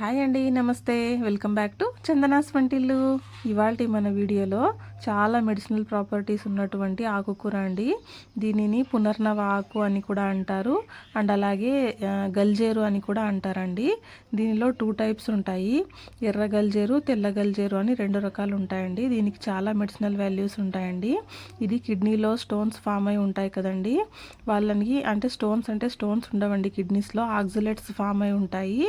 Hi అండి నమస్తే. Welcome back to Chandana's వంటిల్లు. ఇవాళ మన వీడియోలో చాలా మెడిసినల్ ప్రాపర్టీస్ ఉన్నటువంటి ఆకుకూర అండి. దీనిని పునర్నవ ఆకు అని కూడా అంటారు. అండ్ అలాగే గల్జేరు అని కూడా అంటారండి. దీనిలో టూ టైప్స్ ఉంటాయి. ఎర్ర గల్జేరు తెల్ల గల్జేరు అని రెండు రకాలు ఉంటాయండి. దీనికి చాలా మెడిసినల్ వాల్యూస్ ఉంటాయండి. ఇది కిడ్నీలో స్టోన్స్ ఫామ్ అయి ఉంటాయి కదండి. వాళ్ళకి అంటే స్టోన్స్ అంటే స్టోన్స్ ఉండవండి కిడ్నీస్లో. ఆక్సిలేట్స్ ఫామ్ అయి ఉంటాయి.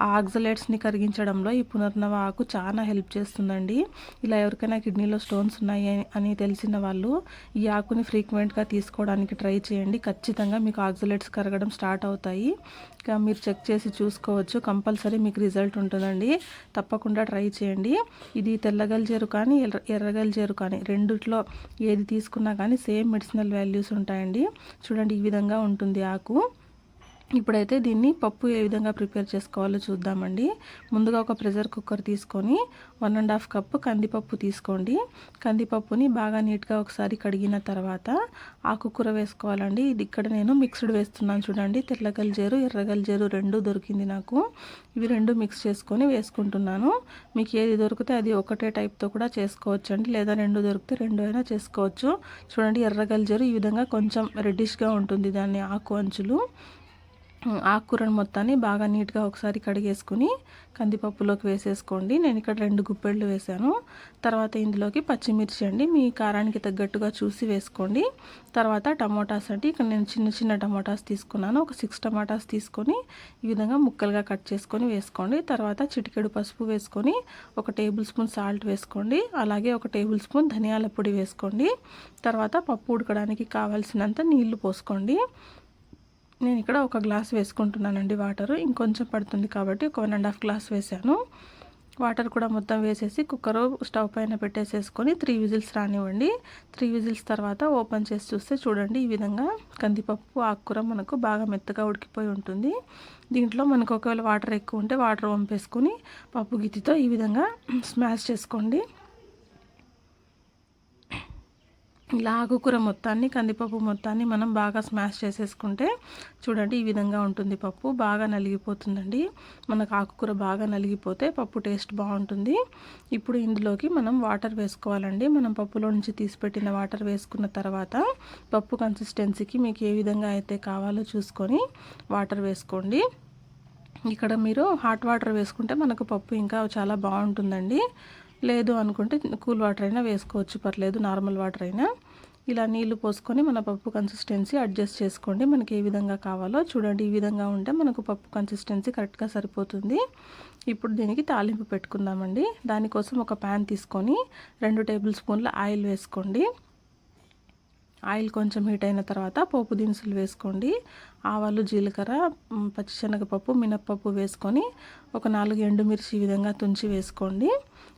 ఆ ఆక్సిలేట్స్ని కరిగించడంలో ఈ పునర్నవ ఆకు చాలా హెల్ప్ చేస్తుందండి. ఇలా ఎవరికైనా కిడ్నీలో స్టోన్స్ ఉన్నాయి అని- తెలిసిన వాళ్ళు ఈ ఆకుని ఫ్రీక్వెంట్గా తీసుకోవడానికి ట్రై చేయండి. ఖచ్చితంగా మీకు ఆక్సిలేట్స్ కరగడం స్టార్ట్ అవుతాయి. ఇంకా మీరు చెక్ చేసి చూసుకోవచ్చు. కంపల్సరీ మీకు రిజల్ట్ ఉంటుందండి. తప్పకుండా ట్రై చేయండి. ఇది తెల్లగల్జేరు కానీ ఎర్ర కానీ రెండిట్లో ఏది తీసుకున్నా కానీ సేమ్ మెడిసినల్ వాల్యూస్ ఉంటాయండి. చూడండి ఈ విధంగా ఉంటుంది ఆకు. ఇప్పుడైతే దీన్ని పప్పు ఏ విధంగా ప్రిపేర్ చేసుకోవాలో చూద్దామండి. ముందుగా ఒక ప్రెషర్ కుక్కర్ తీసుకొని వన్ అండ్ హాఫ్ కప్పు కందిపప్పు తీసుకోండి. కందిపప్పుని బాగా నీట్గా ఒకసారి కడిగిన తర్వాత ఆకుకూర వేసుకోవాలండి. ఇది ఇక్కడ నేను మిక్స్డ్ వేస్తున్నాను చూడండి. తెల్లగల్జేరు ఎర్రగల్జేరు రెండు దొరికింది నాకు. ఇవి రెండు మిక్స్ చేసుకొని వేసుకుంటున్నాను. మీకు ఏది దొరికితే అది ఒకటే టైప్తో కూడా చేసుకోవచ్చండి. లేదా రెండు దొరికితే రెండు అయినా చేసుకోవచ్చు. చూడండి ఎర్రగల్జేరు ఈ విధంగా కొంచెం రెడ్డిష్గా ఉంటుంది దాన్ని ఆకు అంచులు. ఆకుకూరను మొత్తాన్ని బాగా నీట్గా ఒకసారి కడిగేసుకుని కందిపప్పులోకి వేసేసుకోండి. నేను ఇక్కడ రెండు గుప్పెళ్ళు వేసాను తర్వాత ఇందులోకి పచ్చిమిర్చి అండి మీ కారానికి తగ్గట్టుగా చూసి వేసుకోండి. తర్వాత టమోటాస్ అండి ఇక్కడ నేను చిన్న చిన్న టమోటాస్ తీసుకున్నాను. ఒక సిక్స్ టమాటాస్ తీసుకొని ఈ విధంగా ముక్కలుగా కట్ చేసుకొని వేసుకోండి. తర్వాత చిటికెడు పసుపు వేసుకొని ఒక టేబుల్ స్పూన్ సాల్ట్ వేసుకోండి. అలాగే ఒక టేబుల్ స్పూన్ ధనియాల పొడి వేసుకోండి. తర్వాత పప్పు ఉడకడానికి కావాల్సినంత నీళ్ళు పోసుకోండి. నేను ఇక్కడ ఒక గ్లాస్ వేసుకుంటున్నానండి వాటర్. ఇంకొంచెం పడుతుంది కాబట్టి ఒక వన్ అండ్ హాఫ్ గ్లాస్ వేసాను. వాటర్ కూడా మొత్తం వేసేసి కుక్కర్ స్టవ్ పైన పెట్టేసేసుకొని త్రీ విజిల్స్ రానివ్వండి. త్రీ విజిల్స్ తర్వాత ఓపెన్ చేసి చూస్తే చూడండి ఈ విధంగా కందిపప్పు ఆకుకూర మనకు బాగా మెత్తగా ఉడికిపోయి ఉంటుంది. దీంట్లో మనకు ఒకవేళ వాటర్ ఎక్కువ ఉంటే వాటర్ వంపేసుకొని పప్పు గిత్తితో ఈ విధంగా స్మాష్ చేసుకోండి. ఇలా ఆకుకూర మొత్తాన్ని కందిపప్పు మొత్తాన్ని మనం బాగా స్మాష్ చేసేసుకుంటే చూడండి ఈ విధంగా ఉంటుంది పప్పు. బాగా నలిగిపోతుందండి. మనకు ఆకుకూర బాగా నలిగిపోతే పప్పు టేస్ట్ బాగుంటుంది. ఇప్పుడు ఇందులోకి మనం వాటర్ వేసుకోవాలండి. మనం పప్పులో నుంచి తీసిపెట్టిన వాటర్ వేసుకున్న తర్వాత పప్పు కన్సిస్టెన్సీకి మీకు ఏ విధంగా అయితే కావాలో చూసుకొని వాటర్ వేసుకోండి. ఇక్కడ మీరు హాట్ వాటర్ వేసుకుంటే మనకు పప్పు ఇంకా చాలా బాగుంటుందండి. లేదు అనుకుంటే కూల్ వాటర్ అయినా వేసుకోవచ్చు పర్లేదు నార్మల్ వాటర్ అయినా. ఇలా నీళ్ళు పోసుకొని మన పప్పు కన్సిస్టెన్సీ అడ్జస్ట్ చేసుకోండి. మనకి ఏ విధంగా కావాలో చూడండి. ఈ విధంగా ఉంటే మనకు పప్పు కన్సిస్టెన్సీ కరెక్ట్గా సరిపోతుంది. ఇప్పుడు దీనికి తాలింపు పెట్టుకుందామండి. దానికోసం ఒక ప్యాన్ తీసుకొని రెండు టేబుల్ స్పూన్ల ఆయిల్ వేసుకోండి. ఆయిల్ కొంచెం హీట్ అయిన తర్వాత పోపు దినుసులు వేసుకోండి. ఆవాలు జీలకర్ర పచ్చిశనగపప్పు మినప్పప్పు వేసుకొని ఒక నాలుగు ఎండుమిర్చి ఈ విధంగా తుంచి వేసుకోండి.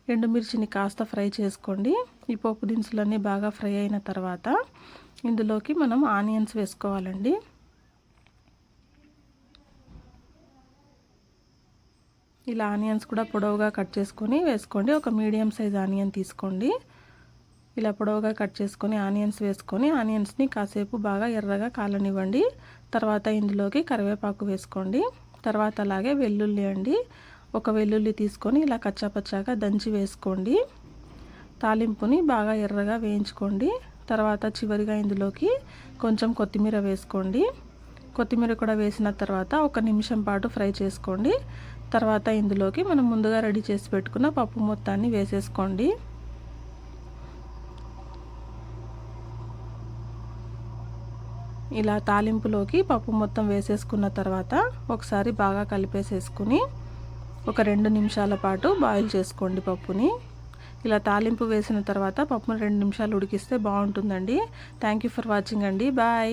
ఎండుమిర్చిని కాస్త ఫ్రై చేసుకోండి. ఈ పోపు దినుసులన్నీ బాగా ఫ్రై అయిన తర్వాత ఇందులోకి మనం ఆనియన్స్ వేసుకోవాలండి. ఇలా ఆనియన్స్ కూడా పొడవుగా కట్ చేసుకొని వేసుకోండి. ఒక మీడియం సైజ్ ఆనియన్ తీసుకోండి. ఇలా పొడవుగా కట్ చేసుకొని ఆనియన్స్ వేసుకొని ఆనియన్స్ని కాసేపు బాగా ఎర్రగా కాలనివ్వండి. తర్వాత ఇందులోకి కరివేపాకు వేసుకోండి. తర్వాత అలాగే వెల్లుల్లి అండి. ఒక వెల్లుల్లి తీసుకొని ఇలా కచ్చాపచ్చాగా దంచి వేసుకోండి. తాలింపుని బాగా ఎర్రగా వేయించుకోండి. తర్వాత చివరిగా ఇందులోకి కొంచెం కొత్తిమీర వేసుకోండి. కొత్తిమీర కూడా వేసిన తర్వాత ఒక నిమిషం పాటు ఫ్రై చేసుకోండి. తర్వాత ఇందులోకి మనం ముందుగా రెడీ చేసి పెట్టుకున్న పప్పు మొత్తాన్ని వేసేసుకోండి. ఇలా తాలింపులోకి పప్పు మొత్తం వేసేసుకున్న తర్వాత ఒకసారి బాగా కలిపేసేసుకుని ఒక రెండు నిమిషాల పాటు బాయిల్ చేసుకోండి పప్పుని. ఇలా తాలింపు వేసిన తర్వాత పప్పును రెండు నిమిషాలు ఉడికిస్తే బాగుంటుందండి. థ్యాంక్ యూ ఫర్ వాచింగ్ అండి. బాయ్